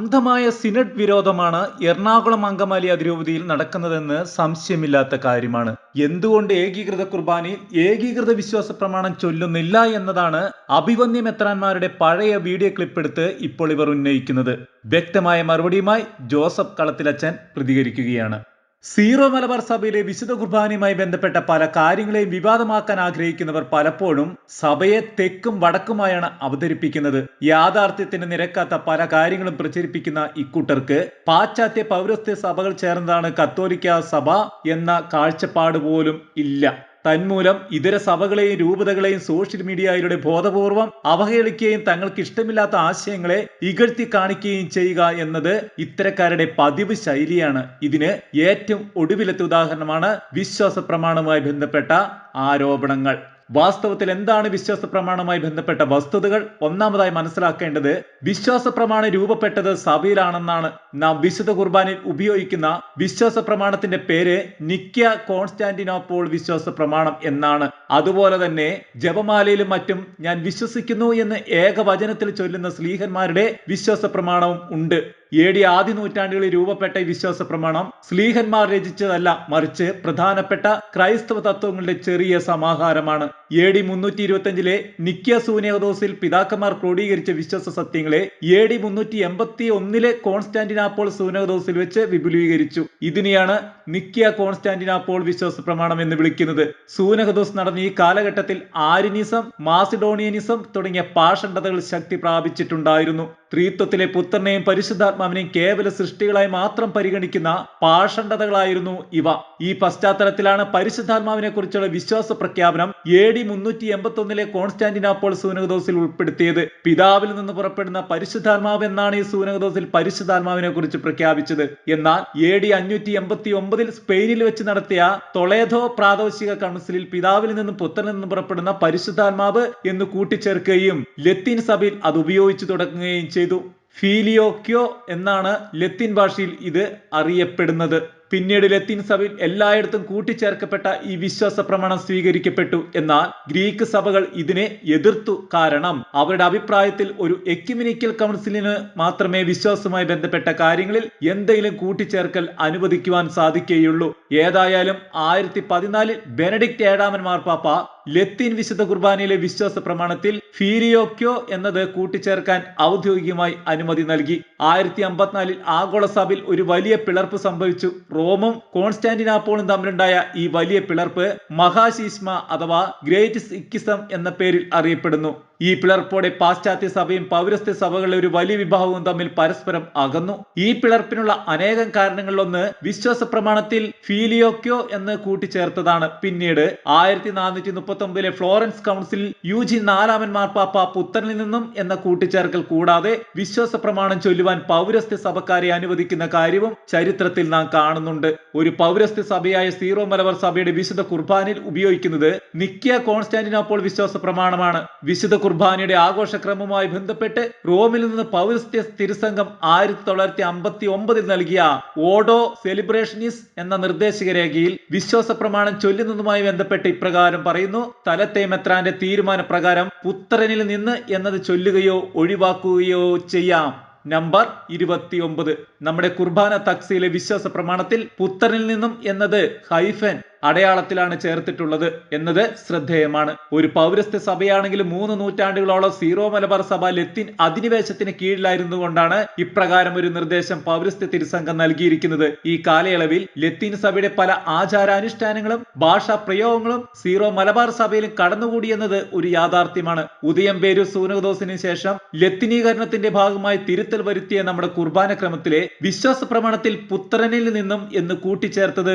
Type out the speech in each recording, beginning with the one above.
അന്ധമായ സിനഡ് വിരോധമാണ് എറണാകുളം അങ്കമാലി അതിരൂപതയിൽ നടക്കുന്നതെന്ന് സംശയമില്ലാത്ത കാര്യമാണ്. എന്തുകൊണ്ട് ഏകീകൃത കുർബാനയിൽ ഏകീകൃത വിശ്വാസ പ്രമാണം ചൊല്ലുന്നില്ല എന്നതാണ് അഭിവന്യ മെത്രാന്മാരുടെ പഴയ വീഡിയോ ക്ലിപ്പ് എടുത്ത് ഇപ്പോൾ ഇവർ ഉന്നയിക്കുന്നത്. വ്യക്തമായ മറുപടിയുമായി ജോസഫ് കളത്തിലച്ചൻ പ്രതികരിക്കുകയാണ്. സീറോ മലബാർ സഭയിലെ വിശുദ്ധ കുർബാനയുമായി ബന്ധപ്പെട്ട പല കാര്യങ്ങളെയും വിവാദമാക്കാൻ ആഗ്രഹിക്കുന്നവർ പലപ്പോഴും സഭയെ തെക്കും വടക്കുമായാണ് അവതരിപ്പിക്കുന്നത്. യാഥാർത്ഥ്യത്തിന് നിരക്കാത്ത പല കാര്യങ്ങളും പ്രചരിപ്പിക്കുന്ന ഇക്കൂട്ടർക്ക് പാശ്ചാത്യ പൗരസ്ത്യ സഭകൾ ചേർന്നതാണ് കത്തോലിക്ക സഭ എന്ന കാഴ്ചപ്പാട് പോലും ഇല്ല. തന്മൂലം ഇതര സഭകളെയും രൂപതകളെയും സോഷ്യൽ മീഡിയയിലൂടെ ബോധപൂർവം അവഹേളിക്കുകയും തങ്ങൾക്ക് ഇഷ്ടമില്ലാത്ത ആശയങ്ങളെ ഇകഴ്ത്തി കാണിക്കുകയും ചെയ്യുക എന്നത് ഇത്തരക്കാരുടെ പതിവ് ശൈലിയാണ്. ഇതിന് ഏറ്റവും ഒടുവിലത്തെ ഉദാഹരണമാണ് വിശ്വാസ പ്രമാണവുമായി ബന്ധപ്പെട്ട ആരോപണങ്ങൾ. വാസ്തവത്തിൽ എന്താണ് വിശ്വാസ പ്രമാണവുമായി ബന്ധപ്പെട്ട വസ്തുതകൾ? ഒന്നാമതായി മനസ്സിലാക്കേണ്ടത് വിശ്വാസ പ്രമാണം രൂപപ്പെട്ടത് സഭയിലാണെന്നാണ്. നാം വിശുദ്ധ കുർബാനയിൽ ഉപയോഗിക്കുന്ന വിശ്വാസ പ്രമാണത്തിന്റെ പേര് നിക്യ കോൺസ്റ്റാന്റിനോപ്പോൾ വിശ്വാസ പ്രമാണം എന്നാണ്. അതുപോലെ തന്നെ ജപമാലയിലും മറ്റും ഞാൻ വിശ്വസിക്കുന്നു എന്ന് ഏകവചനത്തിൽ ചൊല്ലുന്ന സ്ലീഹന്മാരുടെ വിശ്വാസ പ്രമാണവും ഉണ്ട്. എ ഡി ആദ്യ നൂറ്റാണ്ടുകളിൽ രൂപപ്പെട്ട വിശ്വാസ പ്രമാണം സ്ലീഹന്മാർ രചിച്ചതല്ല മറിച്ച് പ്രധാനപ്പെട്ട ക്രൈസ്തവ തത്വങ്ങളുടെ ചെറിയ സമാഹാരമാണ്. എ ഡി മുന്നൂറ്റി ഇരുപത്തിയഞ്ചിലെ നിക്കിയ സൂനേഹദോസിൽ പിതാക്കന്മാർ ക്രോഡീകരിച്ച വിശ്വാസ സത്യങ്ങളെ എ ഡി മുന്നൂറ്റി എൺപത്തി ഒന്നിലെ കോൺസ്റ്റാന്റിനാപ്പോൾ സൂനകദോസിൽ വെച്ച് വിപുലീകരിച്ചു. ഇതിനെയാണ് നിക്കിയ കോൺസ്റ്റാന്റിനാപ്പോൾ വിശ്വാസ പ്രമാണം എന്ന് വിളിക്കുന്നത്. സൂനഹദോസ് നടന്ന ഈ കാലഘട്ടത്തിൽ ആരിനിസം മാസിഡോണിയനിസം തുടങ്ങിയ പാഷണ്ഡതകൾ ശക്തി പ്രാപിച്ചിട്ടുണ്ടായിരുന്നു. ത്രീത്വത്തിലെ പുത്രനെയും പരിശുദ്ധാത്മാവിനെയും കേവല സൃഷ്ടികളായി മാത്രം പരിഗണിക്കുന്ന പാഷണ്ഡതകളായിരുന്നു ഇവ. ഈ പശ്ചാത്തലത്തിലാണ് പരിശുദ്ധാത്മാവിനെ കുറിച്ചുള്ള വിശ്വാസ പ്രഖ്യാപനം എ ഡി മുന്നൂറ്റി എൺപത്തി ഒന്നിലെ കോൺസ്റ്റാന്റിനാപ്പോൾ സൂനകദോസിൽ ഉൾപ്പെടുത്തിയത്. പിതാവിൽ നിന്ന് പുറപ്പെടുന്ന പരിശുദ്ധാത്മാവ് എന്നാണ് ഈ സൂനകദോസിൽ പരിശുദ്ധാത്മാവിനെ കുറിച്ച് പ്രഖ്യാപിച്ചത്. എന്നാൽ എ ഡി അഞ്ഞൂറ്റി എൺപത്തി ഒമ്പതിൽ സ്പെയിനിൽ വെച്ച് നടത്തിയ തൊളേധോ പ്രാദേശിക കൗൺസിലിൽ പിതാവിൽ നിന്നും പുത്രനിൽ നിന്നും പുറപ്പെടുന്ന പരിശുദ്ധാത്മാവ് എന്ന് കൂട്ടിച്ചേർക്കുകയും ലത്തീൻ സഭയിൽ അത് ഉപയോഗിച്ചു തുടങ്ങുകയും ചെയ്തു. ഫീലിയോക്യോ എന്നാണ് ലത്തീൻ ഭാഷയിൽ ഇത് അറിയപ്പെടുന്നത്. പിന്നീട് ലത്തീൻ സഭയിൽ എല്ലായിടത്തും കൂട്ടിച്ചേർക്കപ്പെട്ട ഈ വിശ്വാസ പ്രമാണം സ്വീകരിക്കപ്പെട്ടു. എന്നാൽ ഗ്രീക്ക് സഭകൾ ഇതിനെ എതിർത്തു കാരണം അവരുടെ അഭിപ്രായത്തിൽ ഒരു എക്യുമിനിക്കൽ കൗൺസിലിന് മാത്രമേ വിശ്വാസവുമായി ബന്ധപ്പെട്ട കാര്യങ്ങളിൽ എന്തെങ്കിലും കൂട്ടിച്ചേർക്കൽ അനുവദിക്കുവാൻ സാധിക്കുകയുള്ളൂ. ഏതായാലും ആയിരത്തി പതിനാലിൽ ബെനഡിക്ട് ഏഴാമൻ മാർപ്പാപ്പ ലത്തീൻ വിശുദ്ധ കുർബാനയിലെ വിശ്വാസ പ്രമാണത്തിൽ ഫീരിയോക്യോ എന്നത് കൂട്ടിച്ചേർക്കാൻ ഔദ്യോഗികമായി അനുമതി നൽകി. ആയിരത്തി അമ്പത്തിനാലിൽ ആഗോള സഭയിൽ ഒരു വലിയ പിളർപ്പ് സംഭവിച്ചു. റോമും കോൺസ്റ്റാന്റിനാപ്പോളും തമ്മിലുണ്ടായ ഈ വലിയ പിളർപ്പ് മഹാശീസ്മ അഥവാ ഗ്രേറ്റ് സിക്കിസം എന്ന പേരിൽ അറിയപ്പെടുന്നു. ഈ പിളർപ്പോടെ പാശ്ചാത്യ സഭയും പൗരസ്ത്യ സഭകളിലെ ഒരു വലിയ വിഭാഗവും തമ്മിൽ പരസ്പരം അകന്നു. ഈ പിളർപ്പിനുള്ള അനേകം കാരണങ്ങളിലൊന്ന് വിശ്വാസ പ്രമാണത്തിൽ ഫീലിയോക്യോ എന്ന് കൂട്ടിച്ചേർത്തതാണ്. പിന്നീട് ആയിരത്തി നാനൂറ്റി മുപ്പത്തി ഒമ്പതിലെ ഫ്ലോറൻസ് കൗൺസിൽ യു ജി നാലാമൻ മാർപ്പാപ്പ പുത്രനിൽ നിന്നും എന്ന കൂട്ടിച്ചേർക്കൽ കൂടാതെ വിശ്വാസ പ്രമാണം ചൊല്ലുവാൻ പൗരസ്ത്യ സഭക്കാരെ അനുവദിക്കുന്ന കാര്യവും ചരിത്രത്തിൽ നാം കാണുന്നുണ്ട്. ഒരു പൗരസ്ത്യ സഭയായ സീറോ മലബാർ സഭയുടെ വിശുദ്ധ കുർബാനിൽ ഉപയോഗിക്കുന്നത് നിക്കിയ കോൺസ്റ്റാന്റിനോപ്പോൾ വിശ്വാസ പ്രമാണമാണ്. വിശുദ്ധ കുർബാനയുടെ ആഘോഷക്രമവുമായി ബന്ധപ്പെട്ട് റോമിൽ നിന്ന് പൗരസ്ത്യ തിരുസംഘം ആയിരത്തി തൊള്ളായിരത്തി അമ്പത്തി ഒമ്പതിൽ നൽകിയ ഓഡോ സെലിബ്രേഷനിസ് എന്ന നിർദ്ദേശക രേഖയിൽ വിശ്വാസ പ്രമാണം ചൊല്ലുന്നതുമായി ബന്ധപ്പെട്ട് ഇപ്രകാരം പറയുന്നു. തലത്തെ മെത്രാന്റെ തീരുമാന പ്രകാരം പുത്രനിൽ നിന്ന് എന്നത് ചൊല്ലുകയോ ഒഴിവാക്കുകയോ ചെയ്യാം. നമ്പർ ഇരുപത്തിയൊമ്പത്. നമ്മുടെ കുർബാന തക്സിയിലെ വിശ്വാസ പ്രമാണത്തിൽ പുത്രനിൽ നിന്നും എന്നത് ഹൈഫൻ അടയാളത്തിലാണ് ചേർത്തിട്ടുള്ളത് എന്നത് ശ്രദ്ധേയമാണ്. ഒരു പൗരസ്ത്യ സഭയാണെങ്കിൽ മൂന്ന് നൂറ്റാണ്ടുകളോളം സീറോ മലബാർ സഭ ലത്തിൻ അധിനിവേശത്തിന് കീഴിലായിരുന്നുകൊണ്ടാണ് ഇപ്രകാരം ഒരു നിർദ്ദേശം പൗരസ്ത്യ തിരുസംഘം നൽകിയിരിക്കുന്നത്. ഈ കാലയളവിൽ ലത്തീൻ സഭയുടെ പല ആചാരാനുഷ്ഠാനങ്ങളും ഭാഷാ പ്രയോഗങ്ങളും സീറോ മലബാർ സഭയിലും കടന്നുകൂടിയെന്നത് ഒരു യാഥാർത്ഥ്യമാണ്. ഉദയം പേരു സൂനകദോസിന് ശേഷം ലത്തിനീകരണത്തിന്റെ ഭാഗമായി തിരുത്തൽ വരുത്തിയ നമ്മുടെ കുർബാന ക്രമത്തിലെ വിശ്വാസ പ്രമാണത്തിൽ പുത്രനിൽ നിന്നും എന്ന് കൂട്ടിച്ചേർത്തത്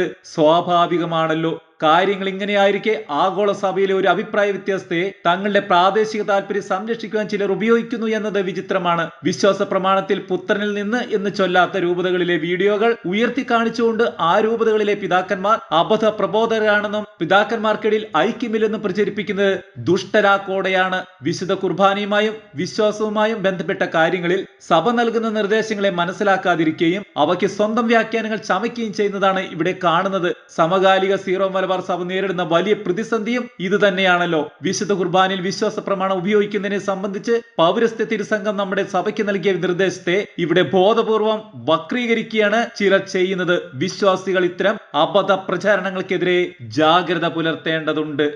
quello കാര്യങ്ങൾ ഇങ്ങനെയായിരിക്കെ ആഗോള സഭയിലെ ഒരു അഭിപ്രായ വ്യത്യാസത്തെ തങ്ങളുടെ പ്രാദേശിക താല്പര്യം സംരക്ഷിക്കുവാൻ ചിലർ ഉപയോഗിക്കുന്നു എന്നത് വിചിത്രമാണ്. വിശ്വാസ പ്രമാണത്തിൽ പുത്രനിൽ നിന്ന് എന്ന് ചൊല്ലാത്ത രൂപതകളിലെ വീഡിയോകൾ ഉയർത്തി കാണിച്ചുകൊണ്ട് ആ രൂപതകളിലെ പിതാക്കന്മാർ അബദ്ധ പ്രബോധകരാണെന്നും പിതാക്കന്മാർക്കിടയിൽ ഐക്യമില്ലെന്നും പ്രചരിപ്പിക്കുന്നത് ദുഷ്ടരാക്കോടെയാണ്. വിശുദ്ധ കുർബാനയുമായും വിശ്വാസവുമായും ബന്ധപ്പെട്ട കാര്യങ്ങളിൽ സഭ നൽകുന്ന നിർദ്ദേശങ്ങളെ മനസ്സിലാക്കാതിരിക്കുകയും അവയ്ക്ക് സ്വന്തം വ്യാഖ്യാനങ്ങൾ ചമയ്ക്കുകയും ചെയ്യുന്നതാണ് ഇവിടെ കാണുന്നത്. സമകാലിക സീറോ മലബാർ സഭ നേരിടുന്ന വലിയ പ്രതിസന്ധിയും ഇത് തന്നെയാണല്ലോ. വിശുദ്ധ കുർബാനയിൽ വിശ്വാസ പ്രമാണം ഉപയോഗിക്കുന്നതിനെ സംബന്ധിച്ച് പൗരസ്ത്യ തിരുസംഘം നമ്മുടെ സഭയ്ക്ക് നൽകിയ നിർദ്ദേശത്തെ ഇവിടെ ബോധപൂർവം വക്രീകരിക്കുകയാണ് ചിലർ ചെയ്യുന്നത്. വിശ്വാസികൾ ഇത്തരം അബദ്ധ പ്രചാരണങ്ങൾക്കെതിരെ ജാഗ്രത പുലർത്തേണ്ടതുണ്ട്.